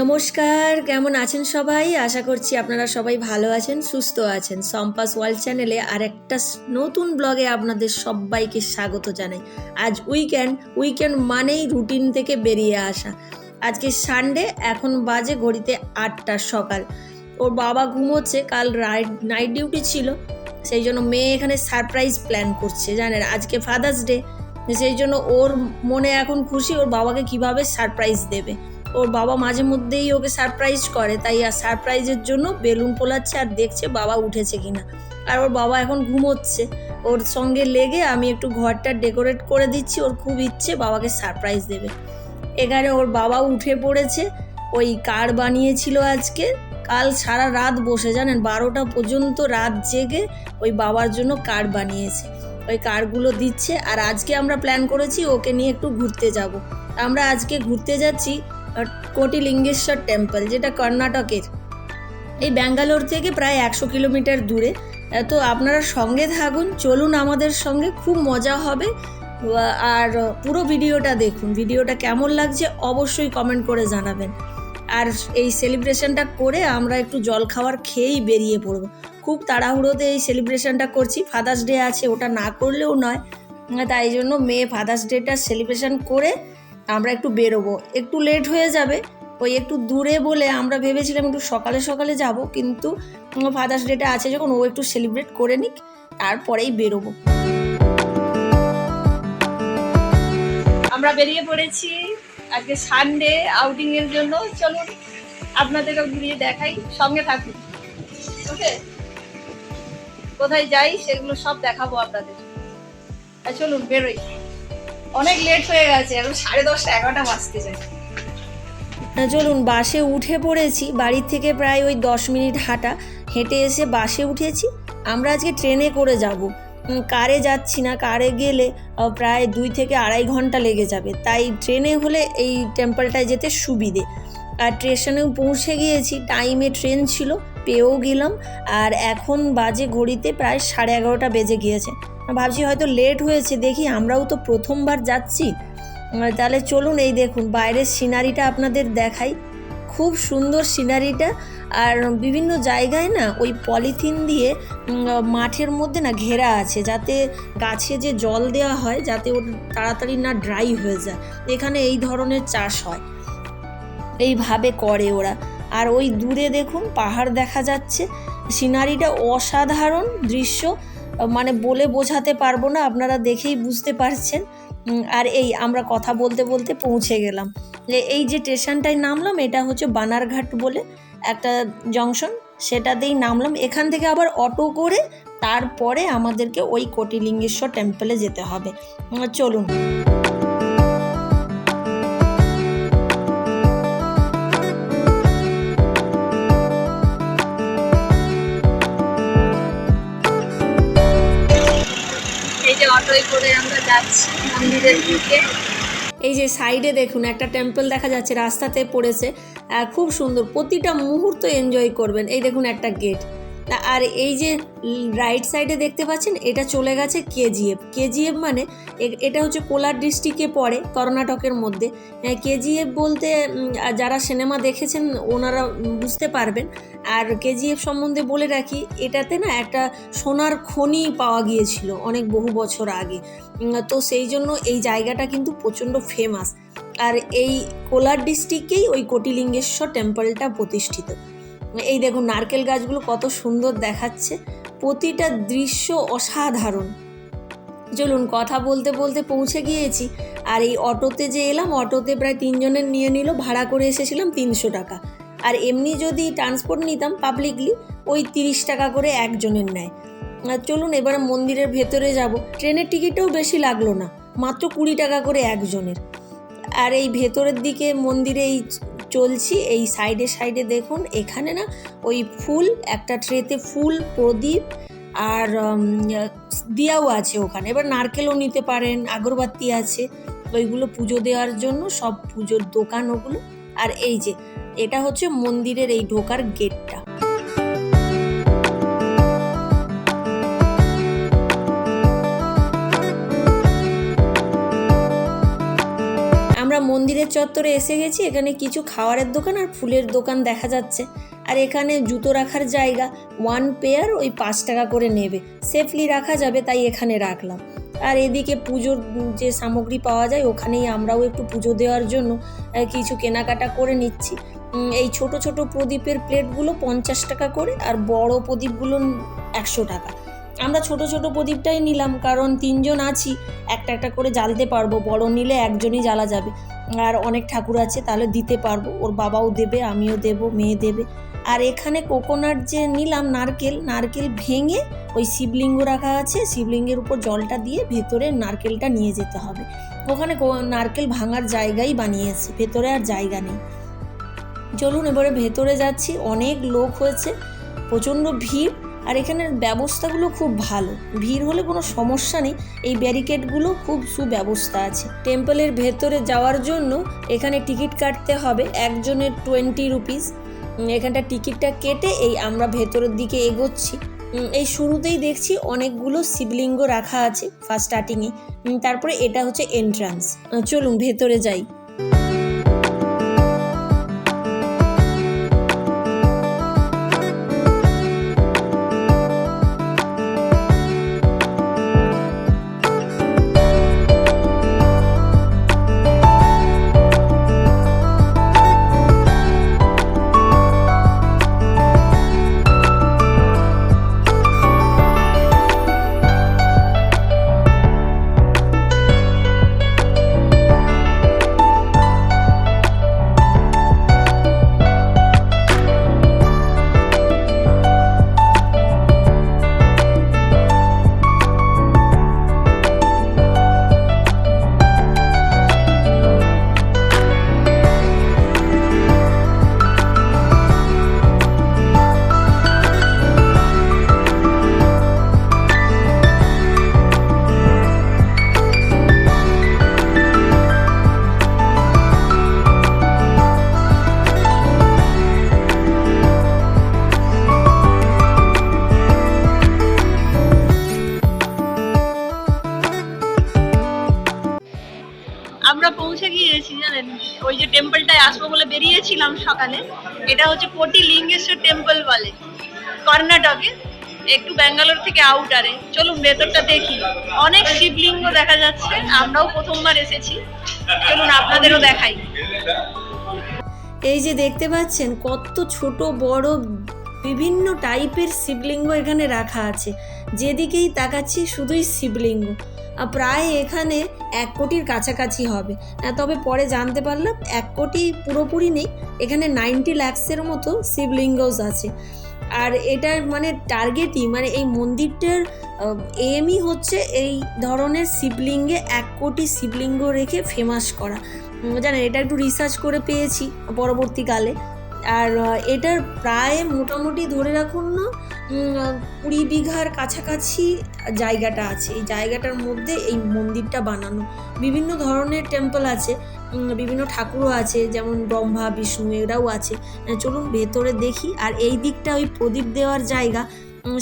নমস্কার, কেমন আছেন সবাই? আশা করছি আপনারা সবাই ভালো আছেন, সুস্থ আছেন। সম্পাস ওয়ার্ল্ড চ্যানেলে আর একটা নতুন ব্লগে আপনাদের সবাইকে স্বাগত জানাই। আজ উইকেন্ড উইকেন্ড মানেই রুটিন থেকে বেরিয়ে আসা। আজকে সানডে, এখন বাজে ঘড়িতে আটটা সকাল। ওর বাবা ঘুমোচ্ছে, কাল রাইট নাইট ডিউটি ছিল। সেই জন্য মেয়ে এখানে সারপ্রাইজ প্ল্যান করছে, জানেন? আজকে ফাদার্স ডে, সেই জন্য ওর মনে এখন খুশি, ওর বাবাকে কীভাবে সারপ্রাইজ দেবে। ওর বাবা মাঝে মধ্যেই ওকে সারপ্রাইজ করে, তাই আর সারপ্রাইজের জন্য বেলুন পোলাচ্ছে আর দেখছে বাবা উঠেছে কিনা। আর ওর বাবা এখন ঘুমোচ্ছে। ওর সঙ্গে লেগে আমি একটু ঘরটা ডেকোরেট করে দিচ্ছি, ওর খুব ইচ্ছে বাবাকে সারপ্রাইজ দেবে। এখানে ওর বাবা উঠে পড়েছে, ওই কার বানিয়েছিল আজকে? কাল সারা রাত বসে, জানেন, বারোটা পর্যন্ত রাত জেগে ওই বাবার জন্য কার বানিয়েছে। ওই কারগুলো দিচ্ছে, আর আজকে আমরা প্ল্যান করেছি ওকে নিয়ে একটু ঘুরতে যাব। আমরা আজকে ঘুরতে যাচ্ছি কোটিলিঙ্গেশ্বর টেম্পল, যেটা কর্ণাটকের। এই ব্যাঙ্গালোর থেকে প্রায় একশো কিলোমিটার দূরে। তো আপনারা সঙ্গে থাকুন, চলুন আমাদের সঙ্গে, খুব মজা হবে। আর পুরো ভিডিওটা দেখুন, ভিডিওটা কেমন লাগছে অবশ্যই কমেন্ট করে জানাবেন। আর এই সেলিব্রেশনটা করে আমরা একটু জল খাওয়ার খেয়েই বেরিয়ে পড়ব। খুব তাড়াহুড়োতে এই সেলিব্রেশনটা করছি ফাদার্স ডে আছে, ওটা না করলেও নয়। তাই জন্য মেয়ে ফাদার্স ডেটা সেলিব্রেশন করে আমরা একটু বেরোবো। একটু লেট হয়ে যাবে। ওই একটু দূরে বলে আমরা ভেবেছিলাম একটু সকালে সকালে যাব, কিন্তু ফাদার্স ডেটা আছে যখন, ও একটু সেলিব্রেট করে নিক, তারপরেই বেরোবো। আমরা বেরিয়ে পড়েছি আজকে সানডে আউটিং এর জন্য। চলুন আপনাদেরও ঘুরিয়ে দেখাই। সঙ্গে থাকুন। ওকে কোথায় যাই, সেগুলো সব দেখাবো আপনাদের। চলুন, বেরোই। অনেক লেট হয়ে গেছে, এখন সাড়ে দশটা, এগারোটা বাজতে যায়। চলুন, বাসে উঠে পড়েছি। বাড়ির থেকে প্রায় ওই দশ মিনিট হাঁটা। হেঁটে এসে বাসে উঠেছি। আমরা আজকে ট্রেনে করে যাব। কারে যাচ্ছি না, কারে গেলে প্রায় দুই থেকে আড়াই ঘণ্টা লেগে যাবে। তাই ট্রেনে হলে এই টেম্পলটায় যেতে সুবিধে। আর স্টেশনেও পৌঁছে গিয়েছি। টাইমে ট্রেন ছিল, পেয়েও গেলাম। আর এখন বাজে ঘড়িতে প্রায় সাড়ে এগারোটা বেজে গিয়েছে। ভাবছি হয়তো লেট হয়েছে, দেখি আমরাও তো প্রথমবার যাচ্ছি। তাহলে চলুন এই দেখুন, বাইরের সিনারিটা আপনাদের দেখাই। খুব সুন্দর সিনারিটা আর বিভিন্ন জায়গায় না ওই পলিথিন দিয়ে মাঠের মধ্যে না ঘেরা আছে, যাতে গাছে যে জল দেওয়া হয়, যাতে ওর তাড়াতাড়ি না ড্রাই হয়ে যায়। এখানে এই ধরনের চাষ হয়। এইভাবে করে ওরা। আর ওই দূরে দেখুন পাহাড় দেখা যাচ্ছে। সিনারিটা অসাধারণ দৃশ্য। মানে বলে বোঝাতে পারব না, আপনারা দেখেই বুঝতে পারছেন। আর এই আমরা কথা বলতে বলতে পৌঁছে গেলাম। এই যে স্টেশনটায় নামলাম, এটা হচ্ছে বানারঘাট বলে একটা জংশন, সেটাতেই নামলাম। এখান থেকে আবার অটো করে তারপরে আমাদেরকে ওই কোটিলিঙ্গেশ্বর টেম্পলে যেতে হবে। চলুন। যাচ্ছি মন্দিরের দিকে এই যে সাইডে দেখুন, একটা টেম্পল দেখা যাচ্ছে, রাস্তাতে পড়েছে। খুব সুন্দর, প্রতিটা মুহূর্ত এনজয় করবেন। এই দেখুন একটা গেট আর এই যে রাইট সাইডে দেখতে পাচ্ছেন, এটা চলে গেছে কেজিএফ কেজিএফ মানে এটা হচ্ছে কোলার ডিস্ট্রিক্টে পড়ে কর্ণাটকের মধ্যে। কেজিএফ বলতে যারা সিনেমা দেখেছেন, ওনারা বুঝতে পারবেন। আর কেজিএফ সম্বন্ধে বলে রাখি, এটাতে না একটা সোনার খনি পাওয়া গিয়েছিল অনেক বহু বছর আগে। তো সেই জন্য এই জায়গাটা কিন্তু প্রচণ্ড ফেমাস আর এই কোলার ডিস্ট্রিক্টেই ওই কোটিলিঙ্গেশ্বর টেম্পলটা প্রতিষ্ঠিত। এই দেখুন নারকেল গাছগুলো কত সুন্দর দেখাচ্ছে। প্রতিটা দৃশ্য অসাধারণ। চলুন কথা বলতে বলতে পৌঁছে গিয়েছি। আর এই অটোতে যে এলাম, অটোতে প্রায় তিনজনের নিয়ে নিল, ভাড়া করে এসেছিলাম তিনশো টাকা। আর এমনি যদি ট্রান্সপোর্ট নিতাম পাবলিকলি ওই তিরিশ টাকা করে একজনের নেয়। চলুন এবার মন্দিরের ভেতরে যাব। ট্রেনের টিকিটও বেশি লাগল না, মাত্র কুড়ি টাকা করে একজনের। আর এই ভেতরের দিকে মন্দিরে এই চলছি, এই সাইডে সাইডে দেখুন, এখানে না ওই ফুল, একটা ট্রেতে ফুল, প্রদীপ আর দিয়াও আছে ওখানে। এবার নারকেলও নিতে পারেন, আগরবাতি আছে। ওইগুলো পুজো দেওয়ার জন্য সব পুজোর দোকান ওগুলো। আর এই যে, এটা হচ্ছে মন্দিরের এই ঢোকার গেটটা। মন্দিরের চত্বরে এসে গেছি, এখানে কিছু খাওয়ারের দোকান আর ফুলের দোকান দেখা যাচ্ছে। আর এখানে জুতো রাখার জায়গা ওয়ান পেয়ার ওই পাঁচ টাকা করে নেবে। সেফলি রাখা যাবে, তাই এখানে রাখলাম। আর এদিকে পুজোর যে সামগ্রী পাওয়া যায়, ওখানেই আমরাও একটু পুজো দেওয়ার জন্য কিছু কেনাকাটা করে নিচ্ছি। এই ছোট ছোট প্রদীপের প্লেটগুলো পঞ্চাশ টাকা করে আর বড় প্রদীপগুলো একশো টাকা। আমরা ছোট ছোট প্রদীপটাই নিলাম, কারণ তিনজন আছি, একটা একটা করে জ্বালতে পারব। বড় নিলে একজনই জ্বালা যাবে। আর অনেক ঠাকুর আছে, তাহলে দিতে পারব। ওর বাবাও দেবে, আমিও দেব, মেয়ে দেবে। আর এখানে কোকোনাট যে নিলাম, নারকেল নারকেল ভেঙে ওই শিবলিঙ্গ রাখা আছে, শিবলিঙ্গের উপর জলটা দিয়ে ভেতরে নারকেলটা নিয়ে যেতে হবে। ওখানে নারকেল ভাঙার জায়গাই বানিয়েছে, ভেতরে আর জায়গা নেই। চলুন এবারে ভেতরে যাচ্ছি, অনেক লোক হয়েছে, প্রচণ্ড ভিড়। আর এখানের ব্যবস্থাগুলো খুব ভালো। ভিড় হলে কোনো সমস্যা নেই। এই ব্যারিকেডগুলো খুব সুব্যবস্থা আছে। টেম্পলের ভেতরে যাওয়ার জন্য এখানে টিকিট কাটতে হবে একজনের টোয়েন্টি রুপিস। এখানটা টিকিটটা কেটে এই আমরা ভেতরের দিকে এগোচ্ছি। এই শুরুতেই দেখছি অনেকগুলো শিবলিঙ্গ রাখা আছে ফার্স্ট স্টার্টিংয়ে। তারপরে এটা হচ্ছে এন্ট্রান্স। চলুন ভেতরে যাই। সকালে। এটা হচ্ছে পটি লিঙ্গেশ্বর টেম্পল বলে, কর্ণাটকে। একটু ব্যাঙ্গালোর থেকে আউটারে চলুন, ভেতরটা দেখি। অনেক শিবলিঙ্গ দেখা যাচ্ছে, আমরাও প্রথমবার এসেছি। চলুন, আপনাদেরও দেখাই। এই যে দেখতে পাচ্ছেন, কত ছোট, বড় বিভিন্ন টাইপের শিবলিঙ্গ এখানে রাখা আছে। যেদিকেই তাকাচ্ছি শুধুই শিবলিঙ্গ। আর প্রায় এখানে এক কোটির কাছাকাছি হবে। তবে পরে জানতে পারলাম এক কোটি পুরোপুরি নেই। এখানে নাইনটি ল্যাক্সের মতো শিবলিঙ্গস আছে। আর এটার মানে টার্গেটই মানে এই মন্দিরটার এমই হচ্ছে এই ধরনের শিবলিঙ্গে এক কোটি শিবলিঙ্গ রেখে ফেমাস করা। জানেন, এটা একটু রিসার্চ করে পেয়েছি পরবর্তীকালে। আর এটার প্রায় মোটামুটি ধরে রাখুন না কুড়ি বিঘার কাছাকাছি জায়গাটা আছে। এই জায়গাটার মধ্যে এই মন্দিরটা বানানো। বিভিন্ন ধরনের টেম্পল আছে বিভিন্ন ঠাকুরও আছে, যেমন ব্রহ্মা, বিষ্ণু এরাও আছে। চলুন ভেতরে দেখি। আর এই দিকটা ওই প্রদীপ দেওয়ার জায়গা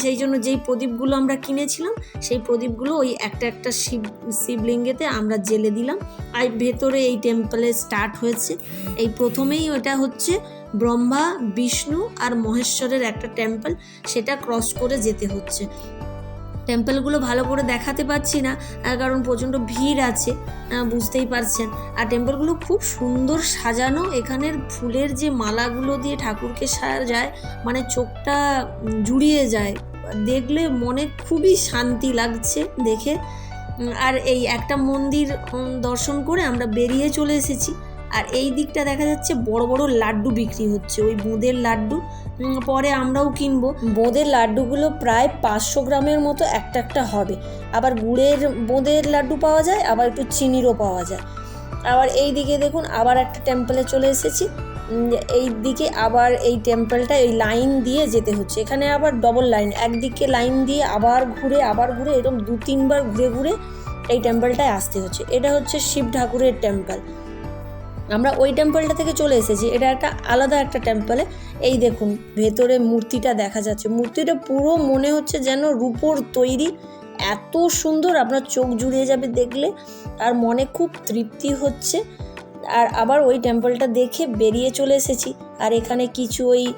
সেই জন্য যেই প্রদীপগুলো আমরা কিনেছিলাম, সেই প্রদীপগুলো ওই একটা একটা শিব, শিবলিঙ্গেতে আমরা জেলে দিলাম। আর ভেতরে এই টেম্পলে স্টার্ট হয়েছে। এই প্রথমেই ওটা হচ্ছে ব্রহ্মা, বিষ্ণু আর মহেশ্বরের একটা টেম্পল সেটা ক্রস করে যেতে হচ্ছে। টেম্পলগুলো ভালো করে দেখাতে পারছি না কারণ প্রচণ্ড ভিড় আছে বুঝতেই পারছেন। আর টেম্পলগুলো খুব সুন্দর সাজানো, এখানের ফুলের যে মালাগুলো দিয়ে ঠাকুরকে সাজায় মানে চোখটা জুড়িয়ে যায়। দেখলে মনে খুবই শান্তি লাগছে দেখে। আর এই একটা মন্দির দর্শন করে আমরা বেরিয়ে চলে এসেছি। আর এই দিকটা দেখা যাচ্ছে বড় বড় লাড্ডু বিক্রি হচ্ছে। ওই বোঁদের লাড্ডু পরে আমরাও কিনবো। বোঁদের লাড্ডুগুলো প্রায় পাঁচশো গ্রামের মতো একটা একটা হবে। আবার গুড়ের বোঁদের লাড্ডু পাওয়া যায়, আবার একটু চিনিরও পাওয়া যায়। আবার এই দিকে দেখুন, আবার একটা টেম্পলে চলে এসেছি। এই দিকে আবার এই টেম্পলটা এই লাইন দিয়ে যেতে হচ্ছে। এখানে আবার ডবল লাইন একদিকে লাইন দিয়ে আবার ঘুরে আবার ঘুরে, এরকম দু তিনবার ঘুরে ঘুরে এই টেম্পলটায় আসতে হচ্ছে। এটা হচ্ছে শিব ঠাকুরের টেম্পল আমরা ওই টেম্পলটা থেকে চলে এসেছি। এটা একটা আলাদা একটা টেম্পলে এই দেখুন, ভেতরে মূর্তিটা দেখা যাচ্ছে। মূর্তিটা পুরো মনে হচ্ছে যেন রূপোর তৈরি। এত সুন্দর, আপনার চোখ জুড়িয়ে যাবে দেখলে। আর মনে খুব তৃপ্তি হচ্ছে। আর আবার ওই টেম্পলটা দেখে বেরিয়ে চলে এসেছি। আর এখানে কিছু ওই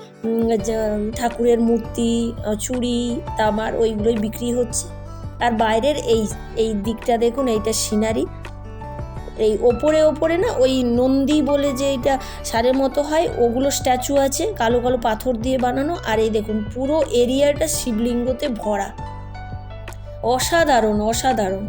ঠাকুরের মূর্তি চুড়ি, তামার, ওইগুলোই বিক্রি হচ্ছে। আর বাইরের এই এই দিকটা দেখুন, এইটা সিনারি। এই ওপরে ওপরে না ওই নন্দী বলে যে এটা সারের মতো হয়, ওগুলো স্ট্যাচু আছে, কালো কালো পাথর দিয়ে বানানো। আর এই দেখুন, পুরো এরিয়াটা শিবলিঙ্গতে ভরা। অসাধারণ অসাধারণ।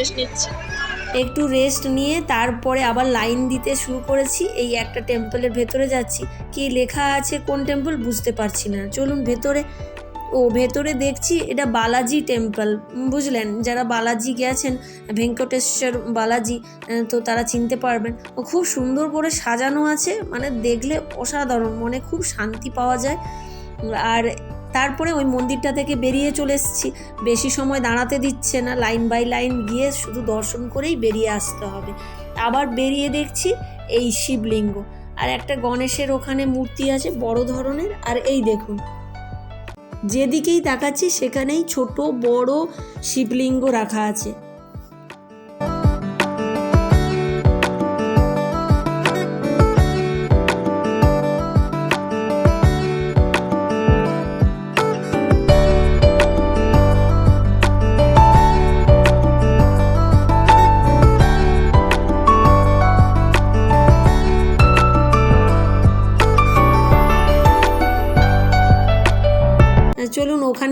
রেস্ট নিচ্ছি। একটু রেস্ট নিয়ে তারপরে আবার লাইন দিতে শুরু করেছি। এই একটা টেম্পলের ভেতরে যাচ্ছি। কি লেখা আছে, কোন টেম্পল বুঝতে পারছি না। চলুন ভেতরে, ও ভেতরে দেখছি এটা বালাজি টেম্পল বুঝলেন? যারা বালাজি গেছেন, ভেঙ্কটেশ্বর বালাজি তো তারা চিনতে পারবেন। ও খুব সুন্দর করে সাজানো আছে মানে দেখলে অসাধারণ, মনে খুব শান্তি পাওয়া যায়। আর তারপরে ওই মন্দিরটা থেকে বেরিয়ে চলে এসেছি। বেশি সময় দাঁড়াতে দিচ্ছে না, লাইন বাই লাইন গিয়ে শুধু দর্শন করেই বেরিয়ে আসতে হবে। আবার বেরিয়ে দেখছি এই শিবলিঙ্গ। আর একটা গণেশের ওখানে মূর্তি আছে বড় ধরনের, আর এই দেখুন। যেদিকেই তাকাচ্ছি সেখানেই ছোট বড় শিবলিঙ্গ রাখা আছে।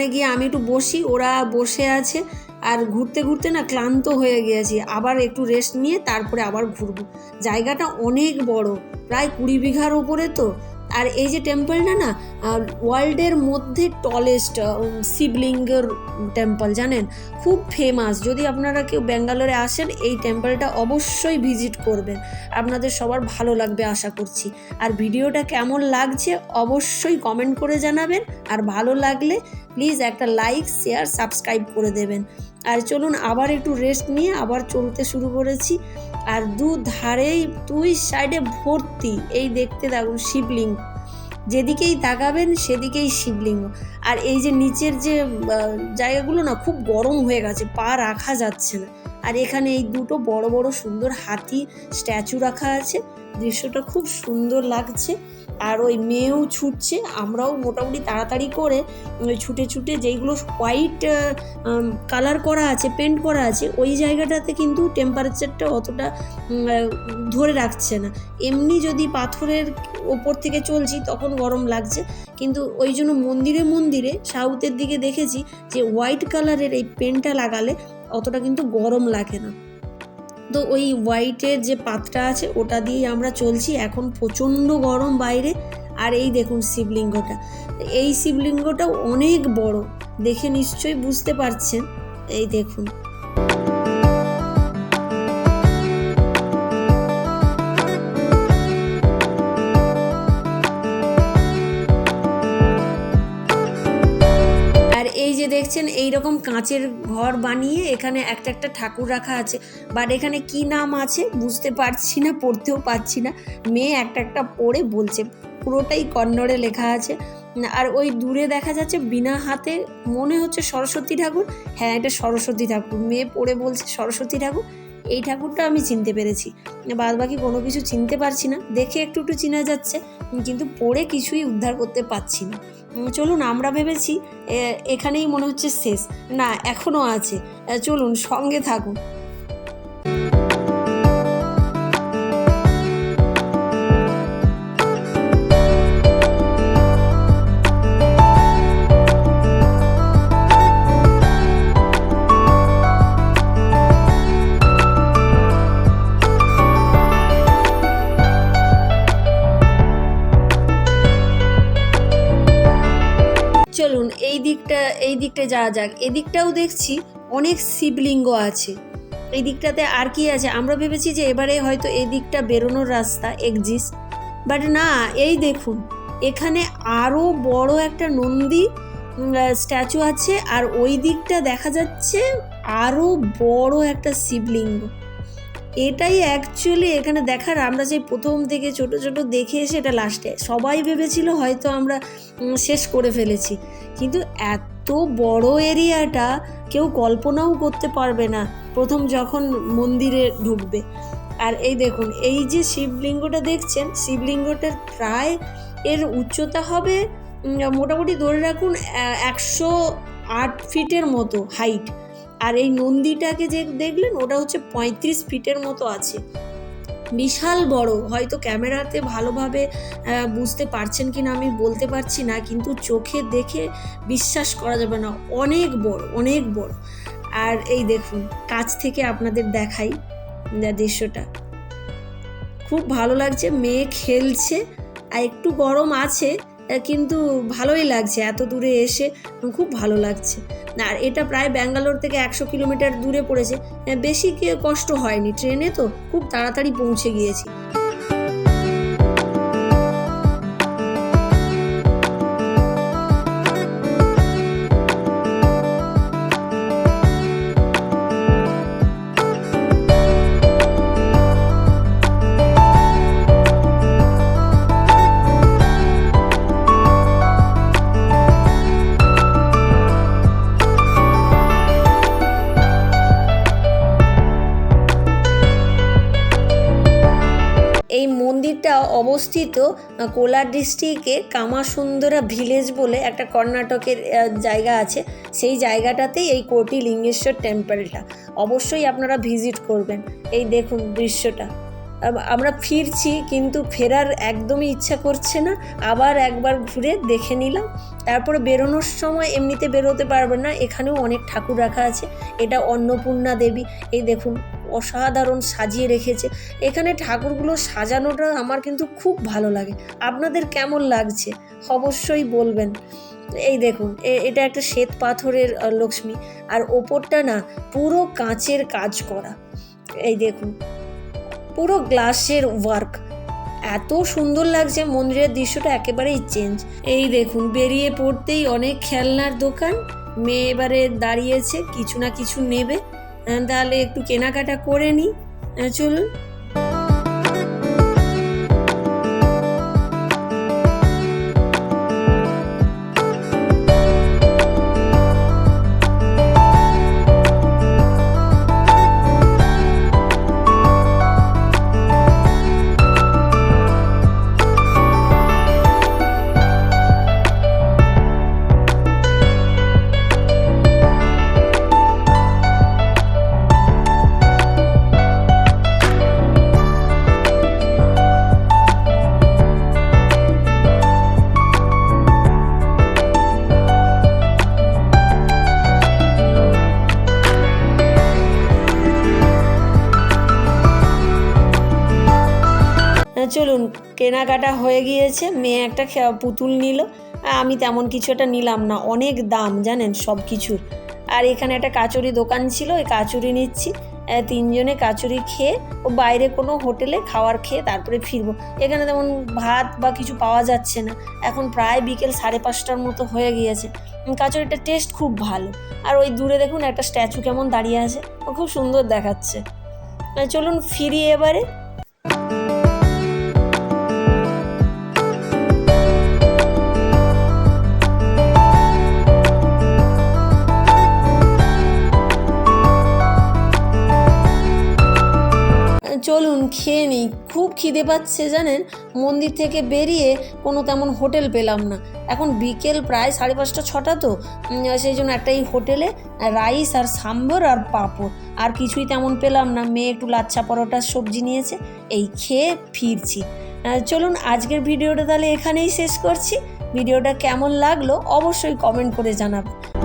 গিয়ে আমি একটু বসি, ওরা বসে আছে আর ঘুরতে ঘুরতে না ক্লান্ত হয়ে গিয়েছি। আবার একটু রেস্ট নিয়ে তারপরে আবার ঘুরবো। জায়গাটা অনেক বড়, প্রায় কুড়ি বিঘার ওপরে তো। আর এই যে টেম্পলটা না ওয়ার্ল্ডের মধ্যে টলেস্ট শিবলিঙ্গের টেম্পল জানেন? খুব ফেমাস যদি আপনারা কেউ ব্যাঙ্গালোরে আসেন, এই টেম্পলটা অবশ্যই ভিজিট করবেন। আপনাদের সবার ভালো লাগবে, আশা করছি। আর ভিডিওটা কেমন লাগছে, অবশ্যই কমেন্ট করে জানাবেন। আর ভালো লাগলে প্লিজ একটা লাইক শেয়ার সাবস্ক্রাইব করে দেবেন। আর চলুন, আবার একটু রেস্ট নিয়ে আবার চলতে শুরু করেছি। আর দু ধারেই দুই সাইডে ভর্তি এই দেখতে থাকুন শিবলিঙ্গ। যেদিকেই তাকাবেন সেদিকেই শিবলিঙ্গ। আর এই যে নিচের যে জায়গাগুলো না খুব গরম হয়ে গেছে, পা রাখা যাচ্ছে না। আর এখানে এই দুটো বড় বড় সুন্দর হাতি স্ট্যাচু রাখা আছে। দৃশ্যটা খুব সুন্দর লাগছে। আর ওই মেয়েও ছুটছে। আমরাও মোটামুটি তাড়াতাড়ি করে ওই ছুটে ছুটে যেইগুলো হোয়াইট কালার করা আছে পেন্ট করা আছে, ওই জায়গাটাতে কিন্তু টেম্পারেচারটা অতটা ধরে রাখছে না। এমনি যদি পাথরের ওপর থেকে চলছি তখন গরম লাগছে। কিন্তু ওই জন্য মন্দিরে মন্দিরে সাউথের দিকে দেখেছি যে হোয়াইট কালারের এই পেন্টটা লাগালে অতটা কিন্তু গরম লাগে না। তো ওই হোয়াইটের যে পাতটা আছে, ওটা দিয়েই আমরা চলছি। এখন প্রচণ্ড গরম বাইরে। আর এই দেখুন শিবলিঙ্গটা। এই শিবলিঙ্গটাও অনেক বড়। দেখে নিশ্চয়ই বুঝতে পারছেন। এই দেখুন। দেখছেন এই রকম কাঁচের ঘর বানিয়ে এখানে একটা একটা ঠাকুর রাখা আছে। বাট এখানে কি নাম আছে বুঝতে পারছি না, পড়তেও পারছি না। মেয়ে একটা একটা পড়ে বলছে। পুরোটাই কন্নড়ে লেখা আছে। আর ওই দূরে দেখা যাচ্ছে বিনা হাতে মনে হচ্ছে সরস্বতী ঠাকুর। হ্যাঁ এটা সরস্বতী ঠাকুর। মেয়ে পড়ে বলছে সরস্বতী ঠাকুর। এই ঠাকুরটা আমি চিনতে পেরেছি। বাদ বাকি কোনো কিছু চিনতে পারছি না। দেখে একটু একটু চিনা যাচ্ছে, কিন্তু পড়ে কিছুই উদ্ধার করতে পারছি না। চলুন, আমরা ভেবেছি এখানেই মনে হচ্ছে শেষ। না, এখনও আছে। চলুন, সঙ্গে থাকুন। এই দিকটায় যাওয়া যাক। এদিকটাও দেখছি অনেক শিবলিঙ্গ আছে। এই দিকটাতে আর কি আছে? আমরা ভেবেছি যে এবারে হয়তো এই দিকটা বেরোনোর রাস্তা এক্সিস বাট না, এই দেখুন, এখানে আরও বড় একটা নন্দী স্ট্যাচু আছে, আর ওই দিকটা দেখা যাচ্ছে আরও বড় একটা শিবলিঙ্গ। এটাই অ্যাকচুয়ালি এখানে দেখার, আমরা সেই প্রথম থেকে ছোট ছোট দেখে এসে এটা লাস্টে সবাই ভেবেছিল হয়তো আমরা শেষ করে ফেলেছি। কিন্তু এত বড় এরিয়াটা কেউ কল্পনাও করতে পারবে না, প্রথম যখন মন্দিরে ঢুকবে। আর এই দেখুন, এই যে শিবলিঙ্গটা দেখছেন, শিবলিঙ্গটার প্রায় এর উচ্চতা হবে মোটামুটি ধরে রাখুন একশো আট ফিটের মতো হাইট আর এই নন্দীটাকে যে দেখলেন, ওটা হচ্ছে পঁয়ত্রিশ ফিটের মতো আছে। বিশাল বড়, হয়তো ক্যামেরাতে ভালোভাবে বুঝতে পারছেন কি না আমি বলতে পারছি না, কিন্তু চোখে দেখে বিশ্বাস করা যাবে না। অনেক বড় অনেক বড়। আর এই দেখুন, কাছ থেকে আপনাদের দেখাই দৃশ্যটা। খুব ভালো লাগছে, মেয়ে খেলছে, আর একটু গরম আছে কিন্তু ভালোই লাগছে, এত দূরে এসে খুব ভালো লাগছে। আর এটা প্রায় ব্যাঙ্গালোর থেকে একশো কিলোমিটার দূরে পড়েছে। বেশি কষ্ট হয়নি, ট্রেনে তো খুব তাড়াতাড়ি পৌঁছে গিয়েছি। এই মন্দিরটা অবস্থিত কোলার ডিস্ট্রিক্টে কামাসুন্দরা ভিলেজ বলে একটা কর্ণাটকের জায়গা আছে। সেই জায়গাটাতেই এই কোটি লিঙ্গেশ্বর টেম্পলটা। অবশ্যই আপনারা ভিজিট করবেন। এই দেখুন দৃশ্যটা। আমরা ফিরছি কিন্তু ফেরার একদমই ইচ্ছা করছে না। আবার একবার ঘুরে দেখে নিলাম। তারপরে বেরোনোর সময় এমনিতে বেরোতে পারবেন না। এখানেও অনেক ঠাকুর রাখা আছে। এটা অন্নপূর্ণা দেবী। এই দেখুন অসাধারণ সাজিয়ে রেখেছে। এখানে ঠাকুরগুলো সাজানোটা আমার কিন্তু খুব ভালো লাগে। আপনাদের কেমন লাগছে? অবশ্যই বলবেন। এই দেখুন এটা একটা শ্বেত পাথরের লক্ষ্মী। আর ওপরটা না, পুরো কাঁচের কাজ করা। এই দেখুন, পুরো গ্লাসের ওয়ার্ক। এত সুন্দর লাগছে মন্দিরের দৃশ্যটা, একেবারেই চেঞ্জ। এই দেখুন, বেরিয়ে পড়তেই অনেক খেলনার দোকান। মেয়ে এবারে দাঁড়িয়েছে, কিছু না কিছু নেবে। তাহলে একটু কেনাকাটা করে নিই। চলুন। কেনাকাটা হয়ে গিয়েছে মেয়ে একটা পুতুল নিল। আমি তেমন কিছু একটা নিলাম না অনেক দাম জানেন সব কিছুর আর এখানে একটা কাচুরি দোকান ছিল ওই কাচুরি নিচ্ছি। তিনজনে কাচুরি খেয়ে ও বাইরে কোনো হোটেলে খাওয়ার খেয়ে তারপরে ফিরবো। এখানে তেমন ভাত বা কিছু পাওয়া যাচ্ছে না। এখন প্রায় বিকেল সাড়ে পাঁচটার মতো হয়ে গিয়েছে। উম, কাচুরিটার টেস্ট খুব ভালো। আর ওই দূরে দেখুন একটা স্ট্যাচু কেমন দাঁড়িয়ে আছে। ও খুব সুন্দর দেখাচ্ছে। চলুন ফিরি এবারে। চলুন, খেয়ে নিই। খুব খিদে পাচ্ছে, জানেন? মন্দির থেকে বেরিয়ে কোনো তেমন হোটেল পেলাম না। এখন বিকেল প্রায় সাড়ে পাঁচটা, ছটা তো। সেই জন্য একটা এই হোটেলে রাইস আর সাম্বর আর পাঁপড়। আর কিছুই তেমন পেলাম না। মেয়ে একটু লাচ্ছা পরোটার সবজি নিয়েছে। এই খেয়ে ফিরছি। চলুন, আজকের ভিডিওটা তাহলে এখানেই শেষ করছি। ভিডিওটা কেমন লাগল অবশ্যই কমেন্ট করে জানাবেন।